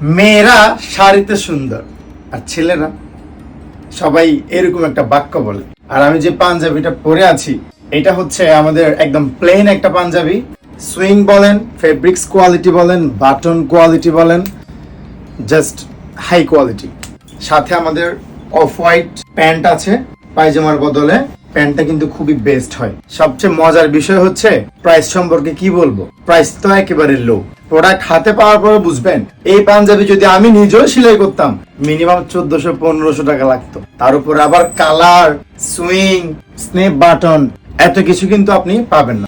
মেয়েরা শাড়িতে সুন্দর, আর ছেলেরা সবাই এরকম একটা বাক্য বলে। আর আমি যে পাঞ্জাবিটা পরে আছি, এটা হচ্ছে আমাদের একদম প্লেন একটা পাঞ্জাবি। সুইং বলেন ফেব্রিক্স কোয়ালিটি বলেন বাটন কোয়ালিটি বলেন জাস্ট হাই কোয়ালিটি সাথে আমাদের অফ হোয়াইট প্যান্ট আছে, পায়জামার বদলে। প্যান্টটা কিন্তু খুবই বেস্ট হয়। সবচেয়ে মজার বিষয় হচ্ছে প্রাইস সম্পর্কে কি বলব? প্রাইস তো একেবারে লো প্রোডাক্ট হাতে পাওয়ার পরে বুঝবেন, এই পাঞ্জাবি যদি আমি নিজেও সেলাই করতাম মিনিমাম চোদ্দশো, পনেরোশো টাকা লাগতো। তার উপর আবার কালার সুইং স্নেপ বাটন এত কিছু কিন্তু আপনি পাবেন না।